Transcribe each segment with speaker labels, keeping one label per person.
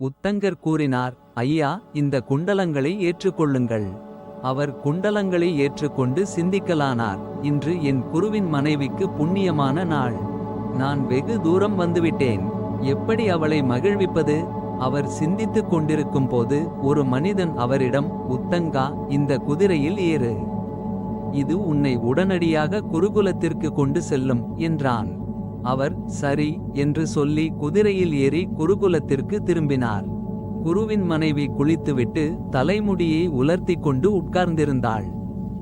Speaker 1: உத்தங்கர் கூறினார் ஐயா இந்த குண்டலங்களை ஏற்றுக்கொள்ளுங்கள். அவர் குண்டலங்களை ஏற்றுக்கொண்டு சிந்திக்கலானார் இன்று என் குருவின் மனைவிக்கு புண்ணியமான நாள். நான் வெகு தூரம் வந்துவிட்டேன். எப்படி அவளை மகிழ்விப்பது? அவர் சிந்தித்துக் கொண்டிருக்கும் போது ஒரு மனிதன் அவரிடம் உத்தங்கா இந்த குதிரையில் ஏறு. இது உன்னை உடனடியாக குருகுலத்திற்கு கொண்டு செல்லும் என்றான். அவர் சரி என்று சொல்லி குதிரையில் ஏறி குருகுலத்திற்கு திரும்பினார். குருவின் மனைவி குளித்துவிட்டு தலைமுடியை உலர்த்திக் கொண்டு உட்கார்ந்திருந்தாள்.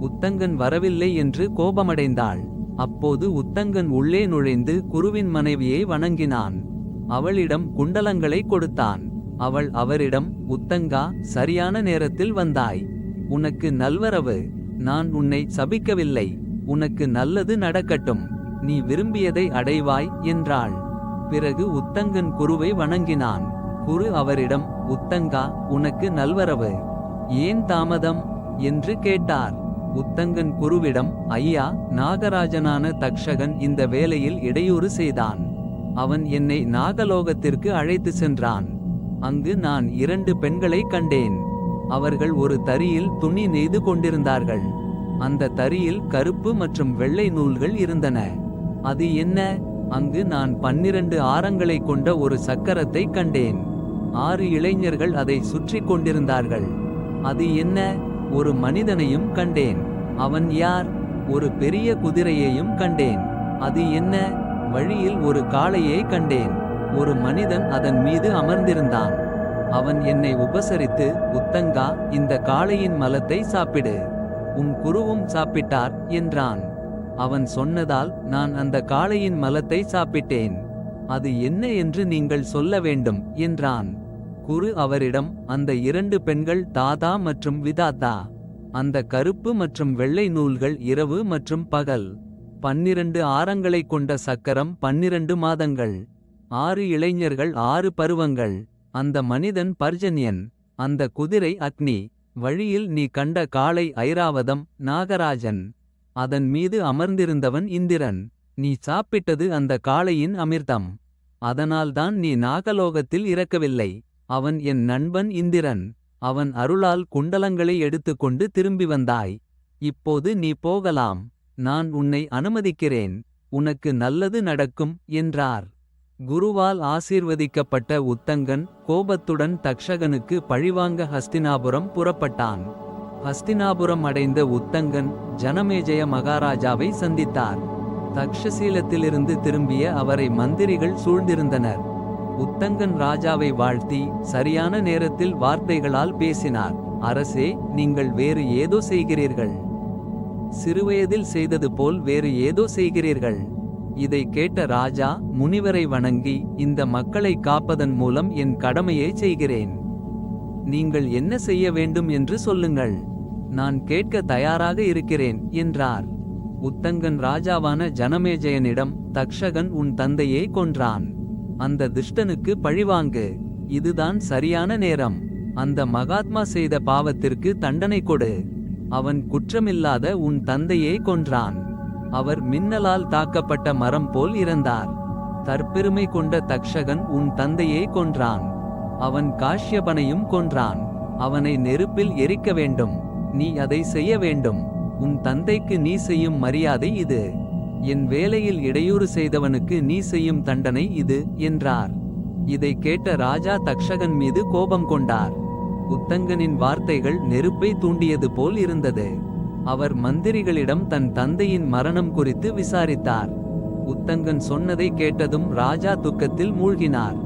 Speaker 1: உத்தங்கன் வரவில்லை என்று கோபமடைந்தாள். அப்போது உத்தங்கன் உள்ளே நுழைந்து குருவின் மனைவியை வணங்கினான். அவளிடம் குண்டலங்களை கொடுத்தான். அவள் அவரிடம் உத்தங்கா சரியான நேரத்தில் வந்தாய். உனக்கு நல்வரவு. நான் உன்னை சபிக்கவில்லை. உனக்கு நல்லது நடக்கட்டும். நீ விரும்பியதை அடைவாய் என்றாள். பிறகு உத்தங்கன் குருவை வணங்கினான். குரு அவரிடம் உத்தங்கா உனக்கு நல்வரவு. ஏன் தாமதம்? என்று கேட்டார். உத்தங்கன் குருவிடம் ஐயா நாகராஜனான தக்ஷகன் இந்த வேலையில் இடையூறு செய்தான். அவன் என்னை நாகலோகத்திற்கு அழைத்து சென்றான். அங்கு நான் இரண்டு பெண்களை கண்டேன். அவர்கள் ஒரு தரியில் துணி நெய்து கொண்டிருந்தார்கள். அந்த தரியில் கருப்பு மற்றும் வெள்ளை நூல்கள் இருந்தன. அது என்ன? அங்கு நான் பன்னிரண்டு ஆரங்களை கொண்ட ஒரு சக்கரத்தை கண்டேன். ஆறு இளைஞர்கள் அதை சுற்றி கொண்டிருந்தார்கள். அது என்ன? ஒரு மனிதனையும் கண்டேன். அவன் யார்? ஒரு பெரிய குதிரையையும் கண்டேன். அது என்ன? வழியில் ஒரு காளையை கண்டேன். ஒரு மனிதன் அதன் மீது அமர்ந்திருந்தான். அவன் என்னை உபசரித்து உத்தங்கா இந்த காளையின் மலத்தை சாப்பிடு. உன் குருவும் சாப்பிட்டார் என்றான். அவன் சொன்னதால் நான் அந்த காளையின் மலத்தை சாப்பிட்டேன். அது என்ன என்று நீங்கள் சொல்ல வேண்டும் என்றான். குரு அவரிடம் அந்த இரண்டு பெண்கள் தாதா மற்றும் விதாதா அந்த கருப்பு மற்றும் வெள்ளை நூல்கள் இரவு மற்றும் பகல். பன்னிரண்டு ஆரங்களைக் கொண்ட சக்கரம் பன்னிரண்டு மாதங்கள். ஆறு இளைஞர்கள் ஆறு பருவங்கள். அந்த மனிதன் பர்ஜன்யன். அந்த குதிரை அக்னி. வழியில் நீ கண்ட காளை ஐராவதம் நாகராஜன். அதன் மீது அமர்ந்திருந்தவன் இந்திரன். நீ சாப்பிட்டது அந்த காளையின் அமிர்தம். அதனால்தான் நீ நாகலோகத்தில் இறக்கவில்லை. அவன் என் நண்பன் இந்திரன். அவன் அருளால் குண்டலங்களை எடுத்துக்கொண்டு திரும்பி வந்தாய். இப்போது நீ போகலாம். நான் உன்னை அனுமதிக்கிறேன். உனக்கு நல்லது நடக்கும் என்றார். குருவால் ஆசீர்வதிக்கப்பட்ட உத்தங்கன் கோபத்துடன் தக்ஷகனுக்கு பழிவாங்க ஹஸ்தினாபுரம் புறப்பட்டான். ஹஸ்தினாபுரம் அடைந்த உத்தங்கன் ஜனமேஜய மகாராஜாவை சந்தித்தார். தக்ஷசீலத்திலிருந்து திரும்பிய அவரை மந்திரிகள் சூழ்ந்திருந்தனர். உத்தங்கன் ராஜாவை வாழ்த்தி சரியான நேரத்தில் வார்த்தைகளால் பேசினார். அரசே நீங்கள் வேறு ஏதோ செய்கிறீர்கள். சிறுவயதில் செய்தது போல் வேறு ஏதோ செய்கிறீர்கள். இதை கேட்ட ராஜா முனிவரை வணங்கி இந்த மக்களை காப்பதன் மூலம் என் கடமையை செய்கிறேன். நீங்கள் என்ன செய்ய வேண்டும் என்று சொல்லுங்கள். நான் கேட்க தயாராக இருக்கிறேன் என்றார். உத்தங்கன் ராஜாவான ஜனமேஜயனிடம் தக்ஷகன் உன் தந்தையை கொன்றான். அந்த துஷ்டனுக்கு பழிவாங்கு இதுதான் சரியான நேரம். அந்த மகாத்மா செய்த பாவத்திற்கு தண்டனை கொடு. அவன் குற்றமில்லாத உன் தந்தையை கொன்றான். அவர் மின்னலால் தாக்கப்பட்ட மரம் போல் இறந்தார். தற்பெருமை கொண்ட தக்ஷகன் உன் தந்தையை கொன்றான். அவன் காஷ்யபனையும் கொன்றான். அவனை நெருப்பில் எரிக்க வேண்டும். நீ அதை செய்ய வேண்டும். உன் தந்தைக்கு நீ செய்யும் மரியாதை இது. என் வேலையில் இடையூறு செய்தவனுக்கு நீ செய்யும் தண்டனை இது என்றார். இதை கேட்ட ராஜா தக்ஷகன் மீது கோபம் கொண்டார். உத்தங்கனின் வார்த்தைகள் நெருப்பை தூண்டியது போல் இருந்தது. அவர் மந்திரிகளிடம் தன் தந்தையின் மரணம் குறித்து விசாரித்தார். உத்தங்கன் சொன்னதை கேட்டதும் ராஜா துக்கத்தில் மூழ்கினார்.